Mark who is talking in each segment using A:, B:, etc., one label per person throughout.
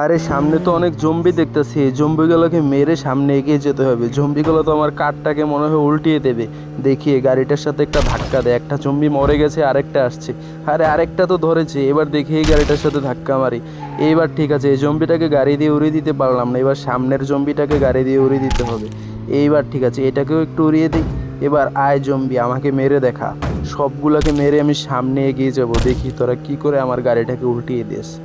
A: আরে সামনে তো অনেক জম্বি দেখতেছি। জম্বিগুলোকে মেরে সামনে এগিয়ে যেতে হবে। জম্বিগুলো তো আমার কারটাকে মনে হয় উল্টিয়ে দেবে। দেখি গাড়িটার সাথে একটা ধাক্কা দেয়। একটা জম্বি মরে গেছে, আরেকটা আসছে। আরে আরেকটা তো ধরেছে। এবার দেখি গাড়িটার সাথে ধাক্কা মারি। এইবার ঠিক আছে, এই জম্বিটাকে গাড়ি দিয়ে উড়িয়ে দিতে পারলাম না। এবার সামনের জম্বিটাকে গাড়ি দিয়ে উড়িয়ে দিতে হবে। এইবার ঠিক আছে, এটাকেও একটু উড়িয়ে দিই। এবার আয় জম্বি, আমাকে মেরে দেখা। সবগুলোকে মেরে আমি সামনে এগিয়ে যাব। দেখি তোরা কি করে আমার গাড়িটাকে উল্টিয়ে দিস।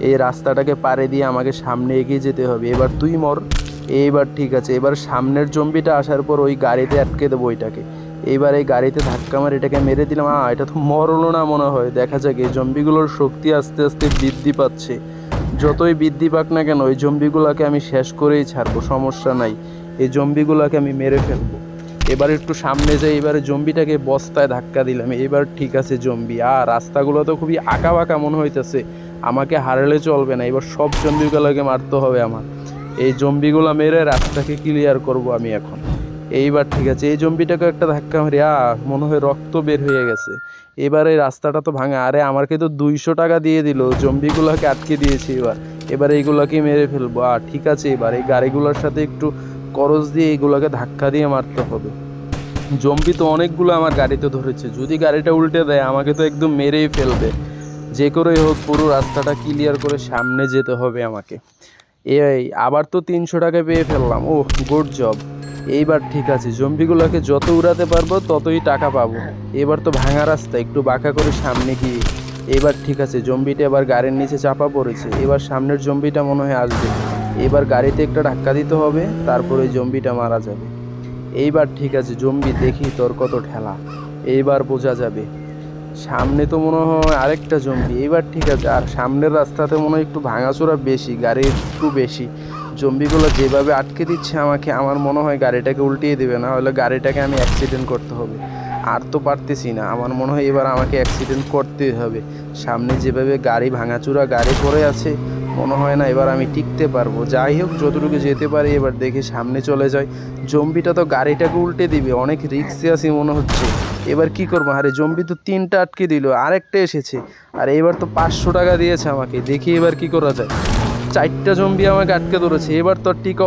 A: এই রাস্তাটাকে পাড়ে দিয়ে আমাকে সামনে এগিয়ে যেতে হবে। এবার তুই মর। এইবার ঠিক আছে। এবার সামনের জম্বিটা আসার পর ওই গাড়িতে আটকে দেবো ওইটাকে। এইবার এই গাড়িতে ধাক্কা মারে এটাকে মেরে দিলাম। আ এটা তো মরলো না মনে হয়। দেখা যাক, এই জম্বিগুলোর শক্তি আস্তে আস্তে বৃদ্ধি পাচ্ছে। যতই বৃদ্ধি পাক না কেন ওই জম্বিগুলোকে আমি শেষ করেই ছাড়বো। সমস্যা নাই। এই জম্বিগুলোকে আমি মেরে ফেলব। এবার একটু সামনে যাই এবারে জম্বিটাকে বস্তায় ধাক্কা দিলাম, এবার ঠিক আছে জম্বি। আর রাস্তাগুলো তো খুবই আঁকা বাঁকা মনে হইতেছে। আমাকে হারালে চলবে না, এবার সব জম্বিগুলোকে মারতে হবে আমার। এই জম্বিগুলো মেরে রাস্তাকে ক্লিয়ার করব আমি এখন। এইবার ঠিক আছে, এই জম্বিটাকে একটা ধাক্কা মারি আ মনে হয় রক্ত বের হয়ে গেছে। এবার এই রাস্তাটা তো ভাঙা, আরে আমাকে তো দুইশো টাকা দিয়ে দিল, জম্বিগুলোকে আটকে দিয়েছি এবার। এবার এইগুলোকে মেরে ফেলব। আ ঠিক আছে এবার এই গাড়িগুলোর সাথে একটু করজ দিয়ে এইগুলোকে ধাক্কা দিয়ে মারতে হবে। জম্বি তো অনেকগুলো আমার গাড়িতে ধরেছে। যদি গাড়িটা উল্টে দেয়, আমাকে তো একদম মেরেই ফেলবে। যে করেই হোক, পুরো রাস্তাটা ক্লিয়ার করে সামনে যেতে হবে আমাকে। এই, আবার তো তিনশো টাকা পেয়ে ফেললাম। ও গুড জব এইবার ঠিক আছে, জম্বিগুলোকে যত উড়াতে পারব, ততই টাকা পাবো। এবার তো ভাঙা রাস্তা, একটু বাঁকা করে সামনে গিয়ে। এবার ঠিক আছে, জম্বিটা এবার গাড়ির নিচে চাপা পড়েছে। এবার সামনের জম্বিটা মনে হয় আসবে। এবার গাড়িতে একটা ধাক্কা দিতে হবে, তারপরে জম্বিটা মারা যাবে। এইবার ঠিক আছে, জম্বি দেখি তোর কত ঠেলা। এইবার বোঝা যাবে। সামনে তো মনে হয় আরেকটা জম্বি। এইবার ঠিক আছে, আর সামনের রাস্তাতে মনে হয় একটু ভাঙাচোরা বেশি, গাড়ি একটু বেশি। জম্বিগুলো যেভাবে আটকে দিচ্ছে আমাকে, আমার মনে হয় গাড়িটাকে উল্টিয়ে দেবে, না হলে গাড়িটাকে আমি অ্যাক্সিডেন্ট করতে হবে। আর তো পারতেছি না। আমার মনে হয় এবার আমাকে অ্যাক্সিডেন্ট করতেই হবে। সামনে যেভাবে গাড়ি ভাঙাচোরা, গাড়ি পড়ে আছে, মনে হয় না এবার আমি টিকতে পারব। যাই হোক, যতটুকু যেতে পারি, এবার দেখে সামনে চলে যাই। জম্বিটা তো গাড়িটাকে উল্টে দিবে, অনেক রিক্সে আছি মনে হচ্ছে। এবার কি করব? আরে, জম্বি তো তিনটা আটকে দিল, আরেকটা এসেছে। আর এবার তো পাঁচশো টাকা দিয়েছে আমাকে। দেখি এবার কি করা যায়। চারটা জম্বি আমাকে আটকে ধরেছে। এবার তো টিকা